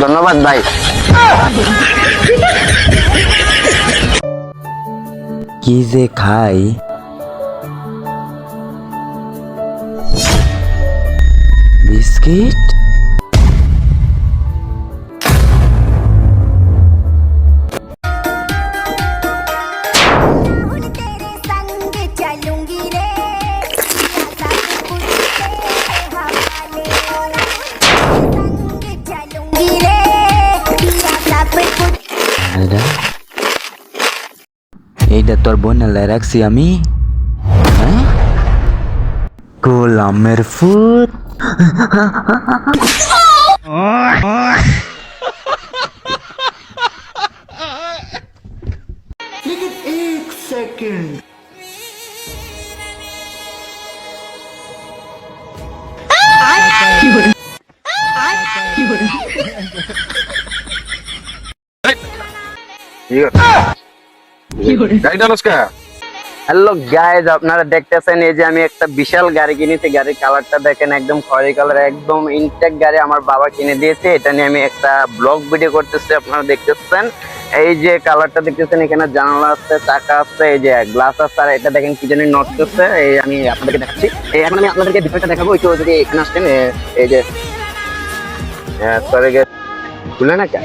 ধন্যবাদ ভাই। কি যে খাই? Biscuit? de tu álbum el Eraxi a mí? ¿Colamer Food? Yeah. Hello guys আপনারা দেখতেছেন এই যে আমি একটা বিশাল গাড়ি কিনেছি। গাড়ির কালারটা দেখেন একদম খয়েরি কালার একদম ইনটেক গাড়ি আমার বাবা কিনে দিয়েছে। এটা নিয়ে আমি একটা ব্লগ ভিডিও করতেছি আপনারা দেখতেছেন। এই যে কালারটা দেখতেছেন এখানে জানালা আছে চাকা আছে এই যে গ্লাস আছে আর এটা দেখেন কি জানি নড়তেছে এই আমি আপনাদেরকে দেখাচ্ছি। এই এখন আমি আপনাদেরকে ভিতরটা দেখাবো একটু যদি এখানে আসছেন এই যে হ্যাঁ সরি খুলে না কেন?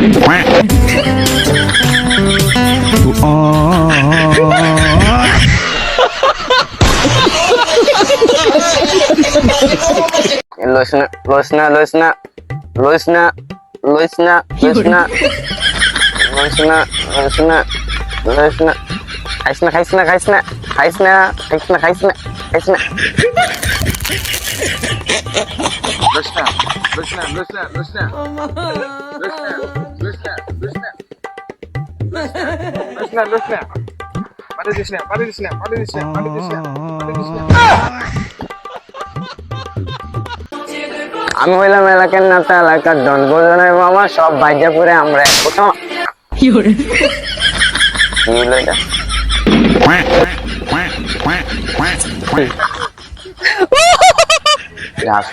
ইয়া ভাই ভাই ভাই কার গাড়ি আসছ মানে ভাই আহ, মানে এ- এ ভাই যদি লইস না লইস না লইস না না দিস না দিস না দিস না দিস না আমি হইলাম এলাকার নাতা এলাকার ডন বোঝনের বাবা সব বাইজা করে আমরা কোথাও কি করে?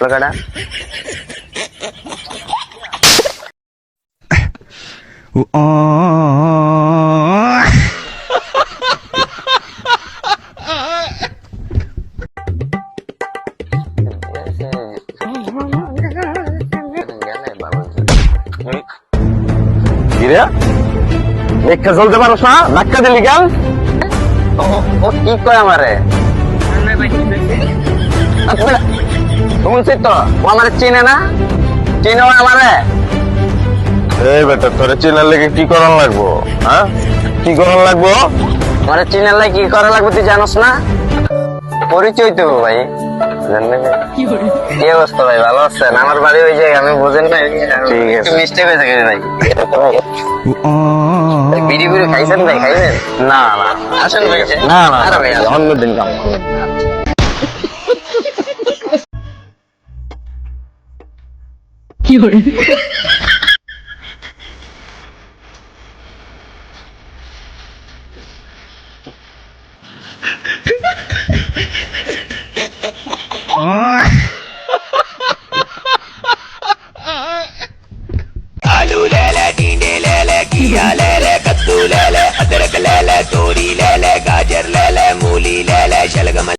কাটা। দেখা চলতে পারো না? ধাক্কা দিলি কেন? ও- কি কয় আমারে? আচ্ছা, শুনছি তো ও আমারে চিনে না? চিনে আমারে? এই বেটা তোরে চিনার লেগে কি করার লাগবো হ্যাঁ? কি করার লাগবো? আমারে চিনে লাই কি করা লাগবে তুই জানোস না? পরিচয় তো ভাই। কি অবস্থা ভাই? ভালো আছেন? আমার বাড়ি ওই জায়গায় আমি বোঝেন না ঠিক আছে। মিস্টেক হয়েছে গেছে ভাই। বিড়ি বিড়ি খাইছেন ভাই? খাইছেন না না। আসেন ভাই। না না আরে ভাই আসেন। অন্যদিন কাম কি आलू ले ले टींडे ले ले घिया ले ले कद्दू ले ले अदरक ले ले तोरी ले ले गाजर ले ले मूली ले ले शलगम